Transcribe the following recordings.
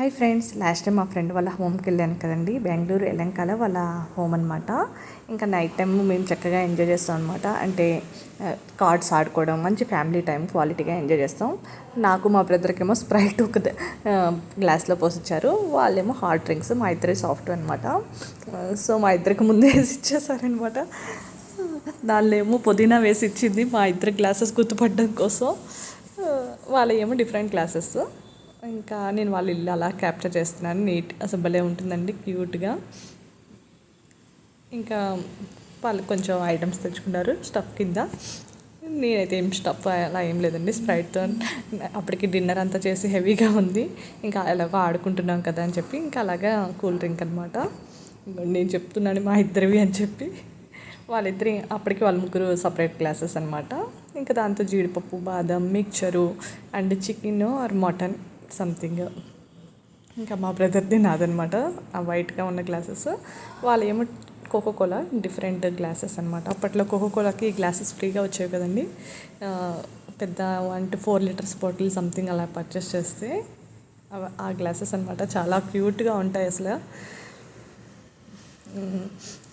Hi friends last time మా friend వాళ్ళ హోమ్కి వెళ్ళాను కదండి. బెంగళూరు ఎలంకాల వాళ్ళ హోమ్ అనమాట ఇంకా నైట్ టైం మేము చక్కగా ఎంజాయ్ చేస్తాం అనమాట అంటే కార్డ్స్ ఆడుకోవడం మంచి ఫ్యామిలీ టైం క్వాలిటీగా ఎంజాయ్ చేస్తాం. నాకు మా బ్రదర్కేమో స్ప్రైట్ ఒక గ్లాస్లో పోసిచ్చారు. వాళ్ళేమో హాట్ డ్రింక్స్ మా ఇద్దరే సాఫ్ట్ అనమాట సో మా ఇద్దరికి ముందే వేసి ఇచ్చేసారనమాట దానిలో ఏమో పుదీనా వేసి ఇచ్చింది మా ఇద్దరు గ్లాసెస్ గుర్తుపడడం కోసం. వాళ్ళ ఏమో డిఫరెంట్ గ్లాసెస్. ఇంకా నేను వాళ్ళ ఇల్లు అలా క్యాప్చర్ చేస్తున్నాను. నీట్ అసలు భలే ఉంటుందండి క్యూట్గా. ఇంకా వాళ్ళు కొంచెం ఐటమ్స్ తెచ్చుకున్నారు స్టఫ్ కింద. నేనైతే ఏం స్టఫ్ అలా ఏం లేదండి స్ప్రైట్తో. అప్పటికి డిన్నర్ అంతా చేసి హెవీగా ఉంది. ఇంకా ఎలాగో ఆడుకుంటున్నాం కదా అని చెప్పి ఇంకా అలాగా కూల్ డ్రింక్ అనమాట నేను చెప్తున్నాను మా ఇద్దరివి అని చెప్పి. వాళ్ళిద్దరి అప్పటికి వాళ్ళ ముగ్గురు సపరేట్ క్లాసెస్ అనమాట ఇంకా దాంతో జీడిపప్పు బాదం mixture and chicken or mutton. Something ఇంకా మా బ్రదర్ది నాదనమాట ఆ వైట్గా ఉన్న గ్లాసెస్ వాళ్ళు ఏమో కోకో కోలా డిఫరెంట్ గ్లాసెస్ అనమాట అప్పట్లో కోకో కోలాకి గ్లాసెస్ ఫ్రీగా వచ్చేవి కదండి. పెద్ద అంటే ఫోర్ లీటర్స్ బాటిల్ సంథింగ్ అలా పర్చేస్ చేస్తే ఆ గ్లాసెస్ అనమాట చాలా క్యూట్గా ఉంటాయి అసలు.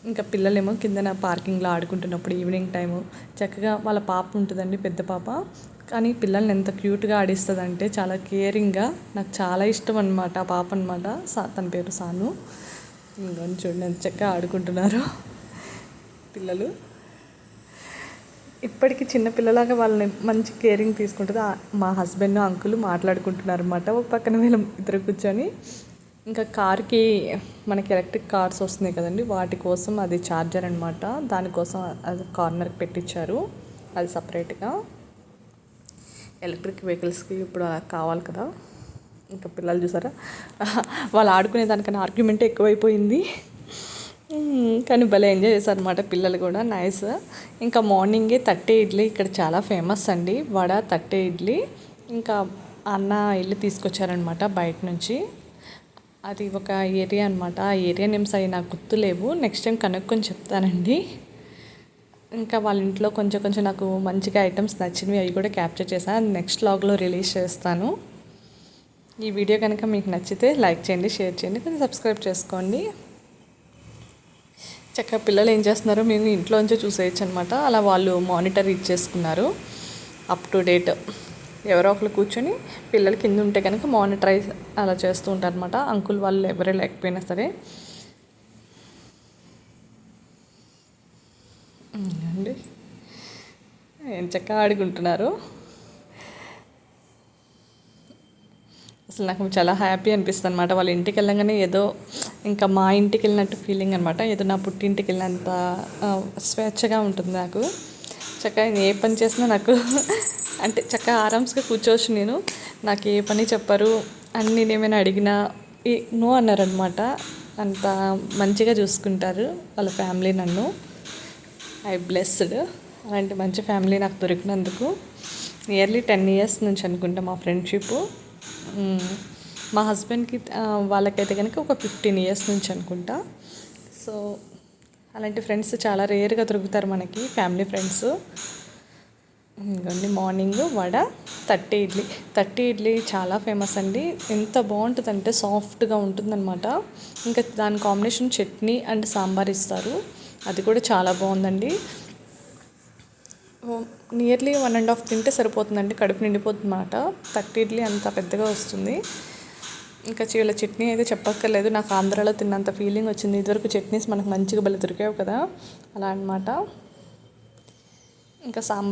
ఇంకా పిల్లలేమో కిందన పార్కింగ్లో ఆడుకుంటున్నప్పుడు ఈవినింగ్ టైము చక్కగా వాళ్ళ పాప ఉంటుందండి పెద్ద పాప. కానీ పిల్లల్ని ఎంత క్యూట్గా ఆడిస్తుంది అంటే చాలా కేరింగ్గా నాకు చాలా ఇష్టం అనమాట ఆ పాప అనమాట సా తన పేరు సాను. ఇంకొని చూడండి ఎంత చక్కగా ఆడుకుంటున్నారు పిల్లలు. ఇప్పటికీ చిన్నపిల్లలాగా వాళ్ళని మంచి కేరింగ్ తీసుకుంటుంది. మా హస్బెండ్ అంకుల్ మాట్లాడుకుంటున్నారు అనమాట ఒక పక్కన వీళ్ళు ఇద్దరు కూర్చొని. ఇంకా కార్కి మనకి ఎలక్ట్రిక్ కార్స్ వస్తున్నాయి కదండి. వాటి కోసం అది ఛార్జర్ అనమాట దానికోసం అది కార్నర్కి పెట్టించారు. అది సపరేట్గా. ఎలక్ట్రిక్ వెహికల్స్కి ఇప్పుడు అలా కావాలి కదా. ఇంకా పిల్లలు చూసారా? వాళ్ళు ఆడుకునే దానికన్నా ఆర్గ్యుమెంట్ ఎక్కువైపోయింది. కానీ భలే ఎంజాయ్ చేశారనమాట పిల్లలు కూడా. నైస్. ఇంకా మార్నింగే తట్టే ఇడ్లీ. ఇక్కడ చాలా ఫేమస్ అండి. వడ తట్టే ఇడ్లీ. ఇంకా అన్న ఇల్లు తీసుకొచ్చారనమాట బయట నుంచి. అది ఒక ఏరియా అనమాట ఆ ఏరియా నేమ్స్ అవి నాకు గుర్తులేవు. నెక్స్ట్ టైం కనుక్కొని చెప్తానండి. ఇంకా వాళ్ళ ఇంట్లో కొంచెం కొంచెం నాకు మంచిగా ఐటమ్స్ నచ్చినవి అవి కూడా క్యాప్చర్ చేశాను. నెక్స్ట్ లాగ్లో రిలీజ్ చేస్తాను. ఈ వీడియో కనుక మీకు నచ్చితే లైక్ చేయండి షేర్ చేయండి కొంచెం సబ్స్క్రైబ్ చేసుకోండి. చక్కగా పిల్లలు ఏం చేస్తున్నారో మేము ఇంట్లోంచే చూసేయచ్చు అనమాట అలా వాళ్ళు మానిటర్ ఇచ్చేసుకున్నారు అప్ టు డేట్ ఎవరో ఒకరు కూర్చొని పిల్లలు కింద ఉంటే కనుక మానిటరైజ్ అలా చేస్తూ ఉంటారు అనమాట అంకుల్ వాళ్ళు ఎవరే లేకపోయినా సరే. అండి ఏం చక్కగా ఆడుకుంటున్నారు. అసలు నాకు చాలా హ్యాపీ అనిపిస్తుంది అనమాట వాళ్ళ ఇంటికి వెళ్ళగానే ఏదో ఇంకా మా ఇంటికి వెళ్ళినట్టు ఫీలింగ్ అనమాట ఏదో నా పుట్టింటికి వెళ్ళినంత స్వేచ్ఛగా ఉంటుంది నాకు. చక్కగా ఏ పని చేసినా నాకు అంటే చక్కగా ఆరామ్స్గా కూర్చోవచ్చు నేను. నాకు ఏ పని చెప్పరు. అని నేను ఏమైనా అడిగినా నో అన్నారనమాట అంత మంచిగా చూసుకుంటారు వాళ్ళ ఫ్యామిలీ నన్ను. I blessed. అలాంటి మంచి ఫ్యామిలీ నాకు దొరికినందుకు నియర్లీ టెన్ ఇయర్స్ నుంచి అనుకుంటా మా ఫ్రెండ్షిప్. మా హస్బెండ్కి వాళ్ళకైతే కనుక ఒక ఫిఫ్టీన్ ఇయర్స్ నుంచి అనుకుంటా. సో అలాంటి ఫ్రెండ్స్ చాలా రేర్గా దొరుకుతారు మనకి ఫ్యామిలీ ఫ్రెండ్స్. ఇంకోండి మార్నింగ్ వడ తట్టి ఇడ్లీ. తట్టి ఇడ్లీ చాలా ఫేమస్ అండి. ఎంత బాగుంటుందంటే సాఫ్ట్గా ఉంటుందన్నమాట. ఇంకా దాని కాంబినేషన్ చట్నీ అండ్ సాంబార్ ఇస్తారు. అది కూడా చాలా బాగుందండి. నియర్లీ వన్ అండ్ హాఫ్ తింటే సరిపోతుందండి కడుపు నిండిపోతుంది అన్నమాట థర్టీ ఇడ్లీ అంత పెద్దగా వస్తుంది. ఇంకా చీల చట్నీ అయితే చెప్పక్కర్లేదు నాకు ఆంధ్రాలో తిన్నంత ఫీలింగ్ వచ్చింది. ఇదివరకు చట్నీస్ మనకు మంచిగా బలి దొరికావు కదా అలా అనమాట ఇంకా సాంబార్